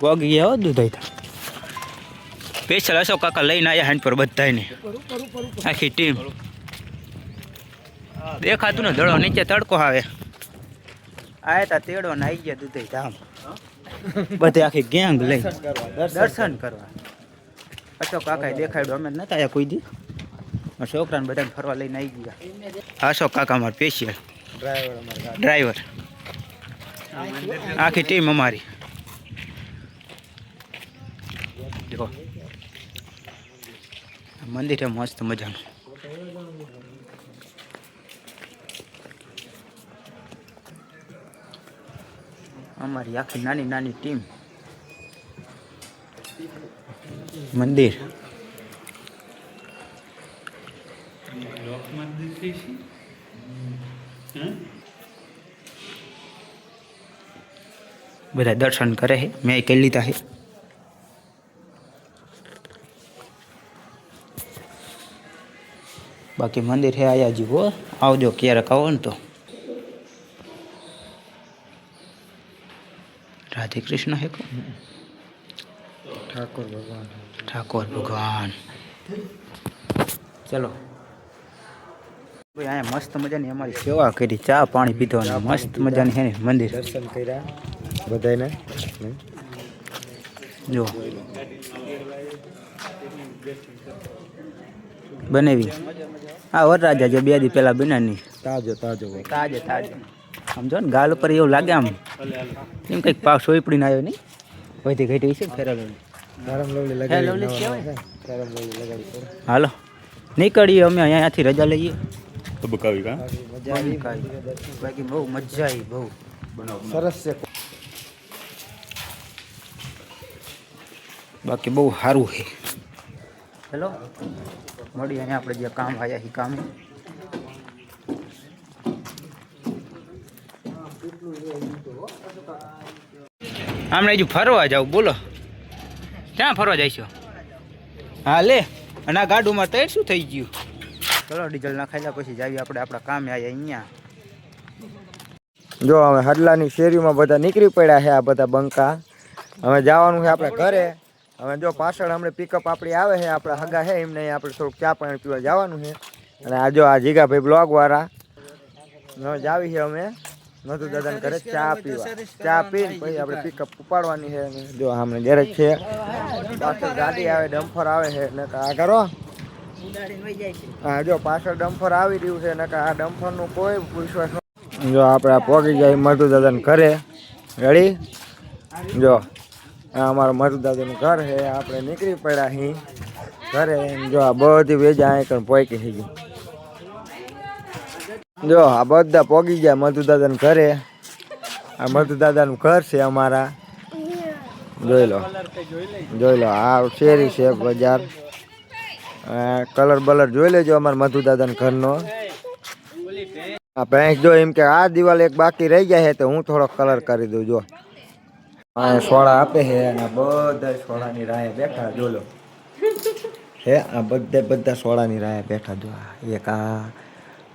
પગ ગયા હો દૂધ સ્પેશિયલ અશોક કાકા લઈને આવ્યા હેન્ડ પર બધાને આખી ટીમ દેખાતું ને દડો નીચે તડકો આવે. આયા તા તેડો ને આવી ગયા દૂધ ધામ બધે આખી ગેંગ લઈ દર્શન કરવા. અશોક કાકાએ દેખાડ્યું અમે નતા આયા કોઈ દી. છોકરાને બધાને ફરવા લઈને આવી ગયા. અશોક કાકા અમારે સ્પેશિયલ ડ્રાઈવર આખી ટીમ અમારી. જો મંદિર છે મસ્ત મજાનું અમારી આખી નાની નાની ટીમ મંદિર બધા દર્શન કરે છે મેં કરી લીધા છે બાકી મંદિર છે આયા જી હો. આવજો ક્યારેક આવો ને તો. રાધે કૃષ્ણ હે કોણ? ઠાકોર ભગવાન. ઠાકોર ભગવાન. ચલો. ભાઈ અહીંયા મસ્ત મજાની અમારી સેવા કરી ચા પાણી પીધો અને મસ્ત મજાની છે ને મંદિર. દર્શન કર્યા બધાને જો. બનાવી આ વરરાજા જે બે દી પેલા બનાની તાજો તાજો હોય. તાજે તાજે સમજો ને ગાલ ઉપર એવું લાગે આમ એમ કંઈક પાક સોયપડીને આવ્યો નહીં વધી ઘટી છે ફેરવેલ ફેરમ લવલી હે, લગાડી લવલી નવા કહેવાય. નવા છે. ફેરમ લવલી લગાડી પડે. હાલો નીકળીએ અમે અહીંયાથી રજા લઈએ બકાવી કા મજા આવી બાકી બહુ મજા આવી બહુ સરસ છે બાકી બહુ સારું છે હેલો મળીએ અને આપણે જે કામ આવ્યા એ કામે. આમણે હજુ ફરવા જાવ બોલો. ક્યાં ફરવા જઈશો? હા લે. અને આ ગાડુમાં તૈયાર શું થઈ ગયું? ચલો ડીઝલ નાખાયેલા પછી જાવી આપણે આપણા કામે આવ્યા અહીંયા. જો અમે હડલાની શેરીમાં બધા નીકળી પડ્યા છે આ બધા બંકા. હવે જવાનું છે આપણે ઘરે. હવે જો પાછળ હમણાં પિકઅપ આપણી આવે છે, આપણા હગા છે, એમને આપણે થોડુંક ચા પાણી પીવા જવાનું છે. અને આ જો આ જીગાભાઈ બ્લોગ વાળા. હવે જાવી છે અમે. નતું દાદાને ઘરે ચા પીવા. ચા પીને પછી આપણે પિકઅપ ઉપાડવાની છે. અને જો હમણે ગેરેજ છે. પાછળ ગાડી આવે, ડમ્ફર આવે છે. ને આ કરો. હા જો પાછળ ડમ્ફર આવી રહ્યું છે. ને આ ડમ્ફરનું કોઈ વિશ્વાસ ન- જો આપણે આ પહોંચી જાય મધુ દાદાને ઘરે. રેડી જો. અમારું મધુ દાદાનું ઘર છે, આપણે નીકળી પડ્યા અહીં ઘરે જો આ બધી વેજા અહીં કણ પોકી થઈ ગઈ. જો આ બધા પોગી ગયા મધુદાદાનું ઘરે. આ મધુદાદાનું ઘર છે અમારા. જોઈ લો. જોઈ લો, આ શેરી છે બજાર. કલર બલર જોઈ લેજો અમારા મધુદાદાના ઘરનો. આ ભેંસ જો એમ કે આ દિવાલ એક બાકી રહી જાય છે તો હું થોડો કલર કરી દઉં, જો. આ સોડા આપે છે અને બધા સોડાની રાહે બેઠા જો લો હે આ બધે બધા સોડાની રાહે બેઠા જો એકા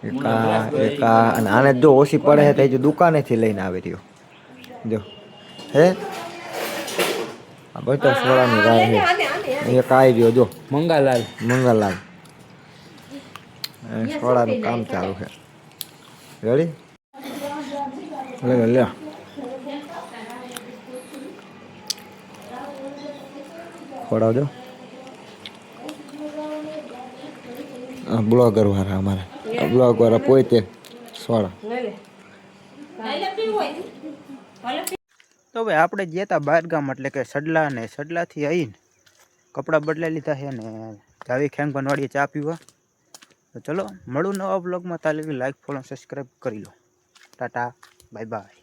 એક આ એક આ એક આ. અને આને જો ઓછી પડે છે તો જો દુકાનેથી લઈને આવી રહ્યો. જો. હે? આ બધા સોડાની રાહે. છે એક આવી રહ્યો જો. મંગાલાલ. મંગાલાલ. એ સોડાનું કામ ચાલુ છે. રેડી લે લે. ખોડાવજો આ બ્લોગર વાળા અમારા. બ્લોગ વાળા પોતે સોડા તો ભાઈ, આપણે ગયા હતા બહારગામ એટલે કે સડલા ને સડલાથી આવીને કપડાં બદલાઈ લીધા છે ને જાવી વાડીએ ચા પીવા. તો ચલો, મળું નવા બ્લોગમાં. તાલે લાઈક ફોલો સબસ્ક્રાઈબ કરી લો. Tata bye bye